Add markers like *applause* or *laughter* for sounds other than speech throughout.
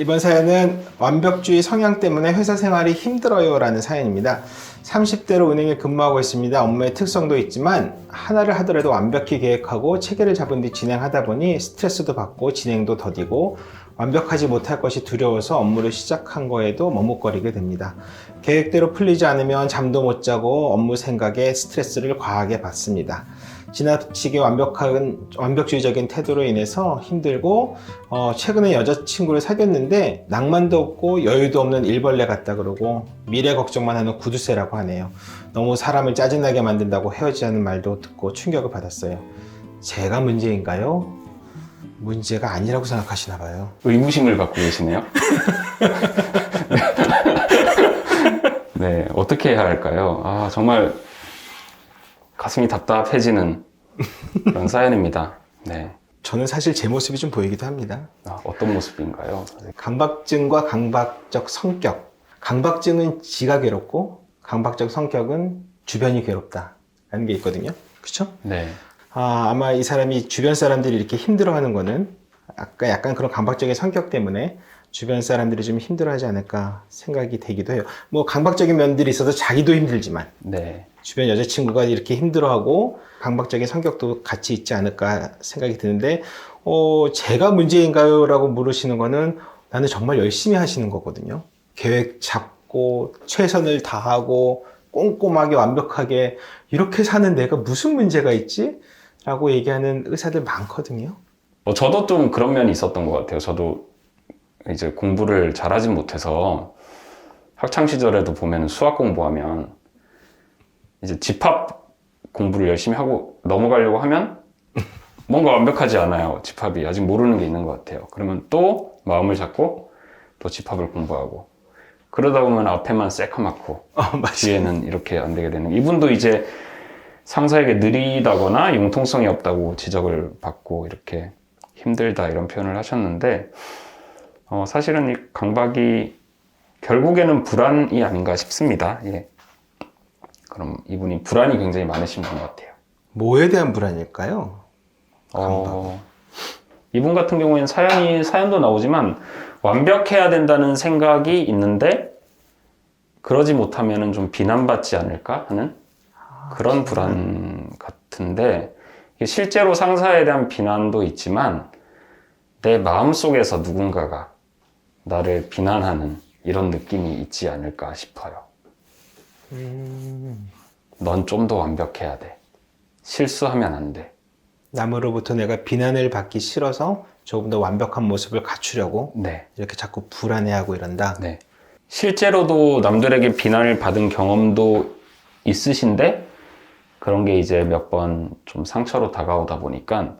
이번 사연은 완벽주의 성향 때문에 회사 생활이 힘들어요 라는 사연입니다. 30대로 은행에 근무하고 있습니다. 업무의 특성도 있지만 하나를 하더라도 완벽히 계획하고 체계를 잡은 뒤 진행하다 보니 스트레스도 받고 진행도 더디고 완벽하지 못할 것이 두려워서 업무를 시작한 거에도 머뭇거리게 됩니다. 계획대로 풀리지 않으면 잠도 못 자고 업무 생각에 스트레스를 과하게 받습니다. 지나치게 완벽한 완벽주의적인 태도로 인해서 힘들고 어, 최근에 여자친구를 사귀었는데 낭만도 없고 여유도 없는 일벌레 같다 그러고 미래 걱정만 하는 구두쇠라고 하네요. 너무 사람을 짜증나게 만든다고 헤어지자는 말도 듣고 충격을 받았어요. 제가 문제인가요? 문제가 아니라고 생각하시나 봐요. 의무심을 갖고 계시네요. *laughs* 네, 어떻게 해야 할까요? 아, 정말 가슴이 답답해지는 그런 사연입니다. 네. 저는 사실 제 모습이 좀 보이기도 합니다. 아, 어떤 모습인가요? 강박증과 강박적 성격. 강박증은 지가 괴롭고 강박적 성격은 주변이 괴롭다라는 게 있거든요. 그렇죠? 네. 아, 아마 이 사람이 주변 사람들이 이렇게 힘들어하는 거는 아까 약간 그런 강박적인 성격 때문에 주변 사람들이 좀 힘들어하지 않을까 생각이 되기도 해요. 뭐 강박적인 면들이 있어서 자기도 힘들지만 네. 주변 여자친구가 이렇게 힘들어하고 강박적인 성격도 같이 있지 않을까 생각이 드는데 어, 제가 문제인가요? 라고 물으시는 거는 나는 정말 열심히 하시는 거거든요. 계획 잡고 최선을 다하고 꼼꼼하게 완벽하게 이렇게 사는 내가 무슨 문제가 있지? 라고 얘기하는 의사들 많거든요. 뭐 저도 좀 그런 면이 있었던 것 같아요. 저도 이제 공부를 잘하진 못해서 학창 시절에도 보면 수학 공부하면 이제 집합 공부를 열심히 하고 넘어가려고 하면 *laughs* 뭔가 완벽하지 않아요. 집합이 아직 모르는 게 있는 것 같아요. 그러면 또 마음을 잡고 또 집합을 공부하고 그러다 보면 앞에만 새카맣고 어, 맞아요. 뒤에는 이렇게 안 되게 되는 이분도 이제 상사에게 느리다거나 융통성이 없다고 지적을 받고 이렇게 힘들다 이런 표현을 하셨는데 어, 사실은 이 강박이 결국에는 불안이 아닌가 싶습니다. 예. 그럼 이분이 불안이 굉장히 많으신 분 같아요. 뭐에 대한 불안일까요? 어, 이분 같은 경우에는 사연이 사연도 나오지만 완벽해야 된다는 생각이 있는데 그러지 못하면은 좀 비난받지 않을까 하는 그런 불안 같은데 실제로 상사에 대한 비난도 있지만 내 마음 속에서 누군가가 나를 비난하는 이런 느낌이 있지 않을까 싶어요. 음, 넌 좀 더 완벽해야 돼. 실수하면 안 돼. 남으로부터 내가 비난을 받기 싫어서 조금 더 완벽한 모습을 갖추려고 네. 이렇게 자꾸 불안해하고 이런다. 네. 실제로도 남들에게 비난을 받은 경험도 있으신데 그런 게 이제 몇 번 좀 상처로 다가오다 보니까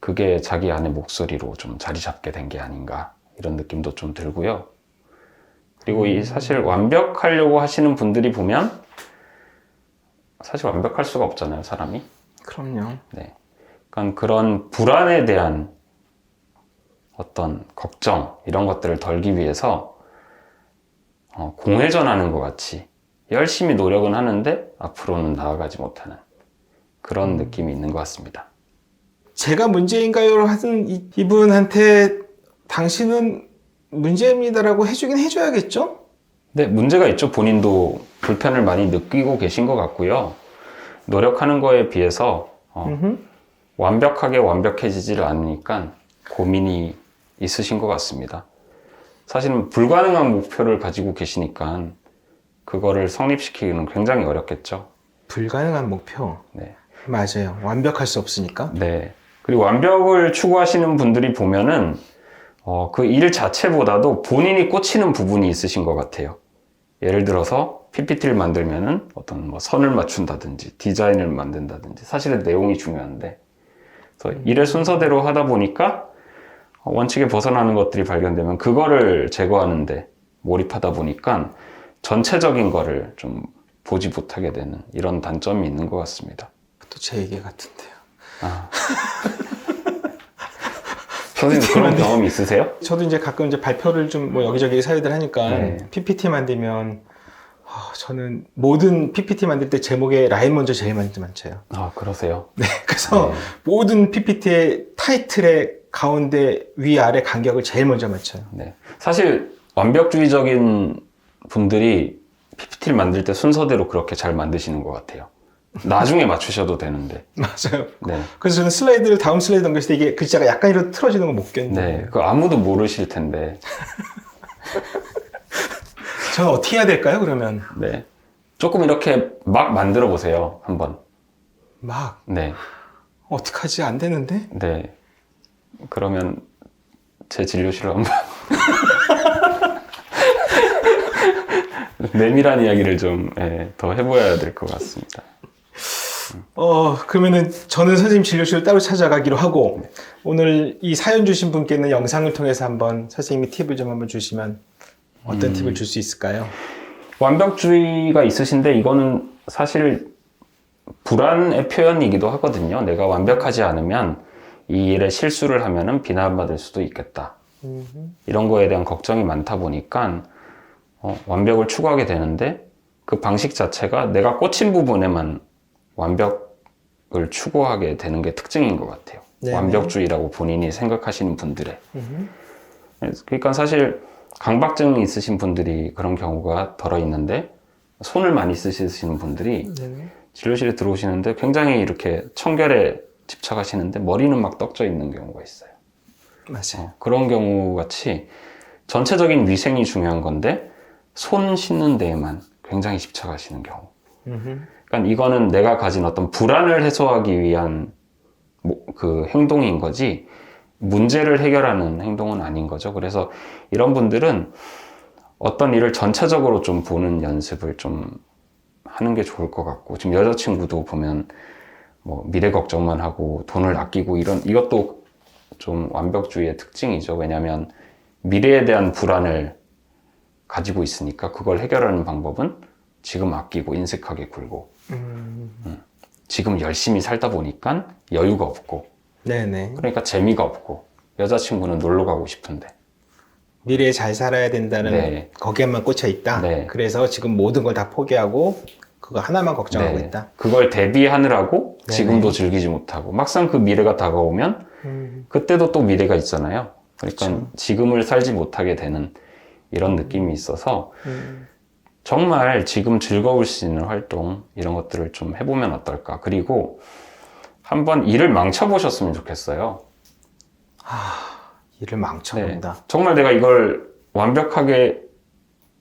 그게 자기 안의 목소리로 좀 자리 잡게 된 게 아닌가 이런 느낌도 좀 들고요. 그리고 이 사실 완벽하려고 하시는 분들이 보면 사실 완벽할 수가 없잖아요, 사람이. 그럼요. 네. 그러니까 그런 불안에 대한 어떤 걱정 이런 것들을 덜기 위해서 어, 공회전하는 것 같이 열심히 노력은 하는데 앞으로는 나아가지 못하는 그런 느낌이 있는 것 같습니다. 제가 문제인가요? 하는 이- 이분한테 당신은 문제입니다라고 해주긴 해줘야겠죠? 네, 문제가 있죠. 본인도 불편을 많이 느끼고 계신 것 같고요. 노력하는 거에 비해서 어. 완벽하게 완벽해지지를 않으니까 고민이 있으신 것 같습니다. 사실은 불가능한 목표를 가지고 계시니까 그거를 성립시키기는 굉장히 어렵겠죠. 불가능한 목표. 네. 맞아요. 완벽할 수 없으니까. 네. 그리고 완벽을 추구하시는 분들이 보면은 어, 그 일 자체보다도 본인이 꽂히는 부분이 있으신 것 같아요. 예를 들어서 PPT를 만들면은 어떤 뭐 선을 맞춘다든지 디자인을 만든다든지 사실은 내용이 중요한데 그래서 일의 순서대로 하다 보니까 원칙에 벗어나는 것들이 발견되면 그거를 제거하는데 몰입하다 보니까 전체적인 거를 좀 보지 못하게 되는 이런 단점이 있는 것 같습니다. 또 제 얘기 같은데요. 아. *laughs* 선생님 그런 경험이 있으세요? 저도 이제 가끔 이제 발표를 좀 뭐 여기저기 사회들 하니까 네. PPT 만들면 아, 저는 모든 PPT 만들 때 제목에 라인 먼저 제일 많이 맞춰요. 아 그러세요? 네. *laughs* 그래서 네. 모든 PPT의 타이틀에 가운데 위 아래 간격을 제일 먼저 맞춰요. 네. 사실 완벽주의적인 분들이 PPT를 만들 때 순서대로 그렇게 잘 만드시는 것 같아요. 나중에 맞추셔도 되는데. *laughs* 맞아요. 네. 그래서 저는 슬라이드를 다음 슬라이드 넘겼을 때 이게 글자가 약간이라도 틀어지는 거 못 견뎌요. 네. 그 아무도 모르실 텐데. *laughs* 저는 어떻게 해야 될까요, 그러면? 네. 조금 이렇게 막 만들어 보세요. 한번. 막, 네. 어떡하지? 안 되는데? 네. 그러면 제 진료실로 한번. *laughs* 내밀한 이야기를 좀더 해보아야 될 것 같습니다. 어, 그러면은 저는 선생님 진료실을 따로 찾아가기로 하고, 네. 오늘 이 사연 주신 분께는 영상을 통해서 한번 선생님이 팁을 좀 한번 주시면 어떤 음. 팁을 줄 수 있을까요? 완벽주의가 있으신데 이거는 사실 불안의 표현이기도 하거든요. 내가 완벽하지 않으면 이 일에 실수를 하면은 비난받을 수도 있겠다. 이런 거에 대한 걱정이 많다 보니까 어, 완벽을 추구하게 되는데 그 방식 자체가 내가 꽂힌 부분에만 완벽을 추구하게 되는 게 특징인 것 같아요. 네네. 완벽주의라고 본인이 생각하시는 분들의. 음. 그러니까 사실 강박증 있으신 분들이 그런 경우가 덜어 있는데 손을 많이 쓰시는 분들이 네네. 진료실에 들어오시는데 굉장히 이렇게 청결에 집착하시는데 머리는 막 떡져 있는 경우가 있어요. 맞아요. 어, 그런 경우 같이 전체적인 위생이 중요한 건데 손 씻는 데에만 굉장히 집착하시는 경우. 그러니까 이거는 내가 가진 어떤 불안을 해소하기 위한 뭐- 그 행동인 거지 문제를 해결하는 행동은 아닌 거죠. 그래서 이런 분들은 어떤 일을 전체적으로 좀 보는 연습을 좀 하는 게 좋을 것 같고 지금 여자친구도 보면 뭐 미래 걱정만 하고 돈을 아끼고 이런 이것도 좀 완벽주의의 특징이죠. 왜냐하면 미래에 대한 불안을 가지고 있으니까 그걸 해결하는 방법은 지금 아끼고 인색하게 굴고 음. 지금 열심히 살다 보니까 여유가 없고 네네. 그러니까 재미가 없고 여자친구는 놀러 가고 싶은데 미래에 잘 살아야 된다는 네. 거기에만 꽂혀 있다. 네. 그래서 지금 모든 걸 다 포기하고 그거 하나만 걱정하고 네, 있다. 그걸 대비하느라고 네네. 지금도 즐기지 못하고 막상 그 미래가 다가오면 음. 그때도 또 미래가 있잖아요. 그러니까 그쵸. 지금을 살지 못하게 되는 이런 느낌이 있어서 음. 정말 지금 즐거울 수 있는 활동 이런 것들을 좀 해보면 어떨까. 그리고 한번 일을 망쳐보셨으면 좋겠어요. 일을 망쳐본다. 네. 정말 내가 이걸 완벽하게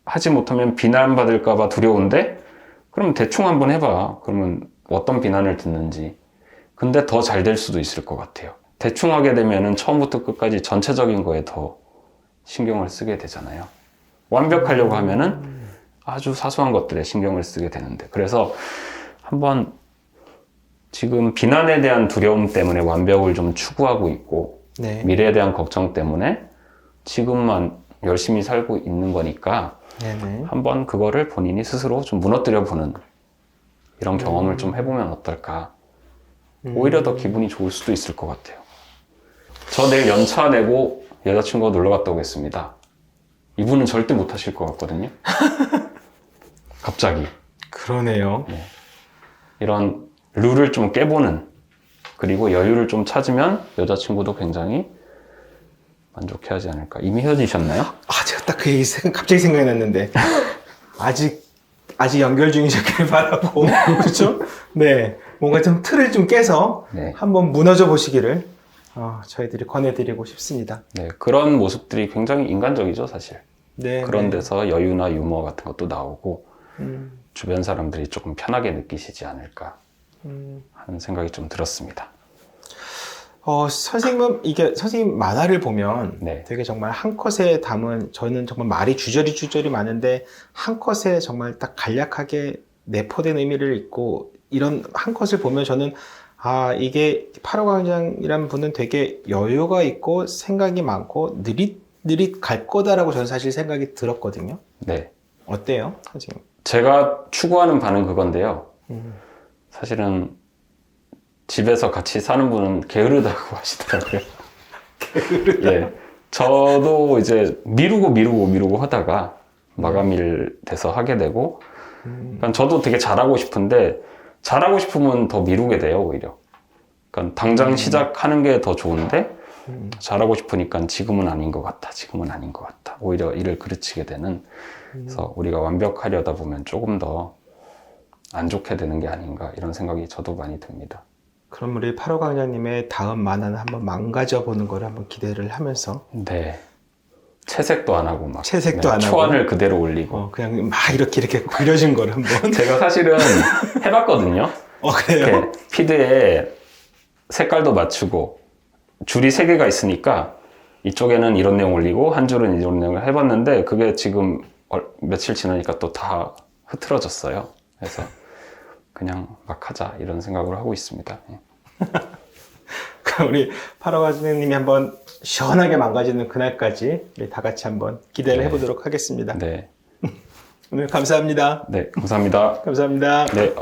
하지 못하면 비난받을까봐 두려운데, 그럼 대충 한번 해봐. 그러면 어떤 비난을 듣는지. 근데 더 잘 될 수도 있을 것 같아요. 대충 하게 되면은 처음부터 끝까지 전체적인 거에 더 신경을 쓰게 되잖아요. 완벽하려고 하면은 아주 사소한 것들에 신경을 쓰게 되는데. 그래서 한번 지금 비난에 대한 두려움 때문에 완벽을 좀 추구하고 있고, 네. 미래에 대한 걱정 때문에 지금만 열심히 살고 있는 거니까 네네. 한번 그거를 본인이 스스로 좀 무너뜨려 보는 이런 경험을 좀 해보면 어떨까. 오히려 더 기분이 좋을 수도 있을 것 같아요. 저 내일 연차 내고 여자친구가 놀러 갔다 오겠습니다. 이분은 절대 못 하실 것 같거든요. *laughs* 갑자기 그러네요. 이런 룰을 좀 깨보는 그리고 여유를 좀 찾으면 여자친구도 굉장히 만족해하지 않을까. 이미 헤어지셨나요? 아, 제가 딱 그 얘기 생- 갑자기 생각이 났는데 *laughs* 아직 아직 연결 중이셨길 바라고 그렇죠? 네, 뭔가 좀 틀을 좀 깨서 네. 한번 무너져 보시기를 어, 저희들이 권해드리고 싶습니다. 네, 그런 모습들이 굉장히 인간적이죠, 사실. 네, 그런 네. 데서 여유나 유머 같은 것도 나오고 음, 주변 사람들이 조금 편하게 느끼시지 않을까 음. 하는 생각이 좀 들었습니다. 어, 선생님은 이게 선생님 만화를 보면 네. 되게 정말 한 컷에 담은 저는 정말 말이 주저리 주저리 많은데 한 컷에 정말 딱 간략하게 내포된 의미를 있고 이런 한 컷을 보면 저는 아 이게 파로 광장이란 분은 되게 여유가 있고 생각이 많고 느릿 느릿 갈 거다라고 저는 사실 생각이 들었거든요. 네. 어때요, 선생님? 제가 추구하는 바는 그건데요. 음. 사실은 집에서 같이 사는 분은 게으르다고 *laughs* 하시더라고요. 예. 저도 이제 미루고 미루고 미루고 하다가 마감일 돼서 하게 되고, 음. 그러니까 저도 되게 잘하고 싶은데, 잘하고 싶으면 더 미루게 돼요, 오히려. 그러니까 당장 시작하는 게 더 좋은데, 잘하고 싶으니까 지금은 아닌 것 같다. 지금은 아닌 것 같다. 오히려 일을 그르치게 되는. 그래서 우리가 완벽하려다 보면 조금 더 안 좋게 되는 게 아닌가 이런 생각이 저도 많이 듭니다. 그럼 우리 8호 강좌님의 다음 만화는 한번 망가져 보는 걸 한번 기대를 하면서 네. 채색도 안 하고 막 채색도 안 하고. 초안을 그대로 올리고 어, 그냥 막 이렇게 이렇게 그려진 걸 한번 *laughs* 제가 사실은 해봤거든요. 어 그래요? 피드에 색깔도 맞추고 줄이 세 개가 있으니까 이쪽에는 이런 내용 올리고 한 줄은 이런 내용을 해봤는데 그게 지금 얼- 며칠 지나니까 또 다 흐트러졌어요. 그래서 그냥 막 하자 이런 생각을 하고 있습니다. 예. *laughs* 그럼 우리 8호 강좌님이 한번 시원하게 망가지는 그날까지 우리 다 같이 한번 기대를 네. 해보도록 하겠습니다. 네, *laughs* 오늘 감사합니다. 네 감사합니다. 감사합니다. 네,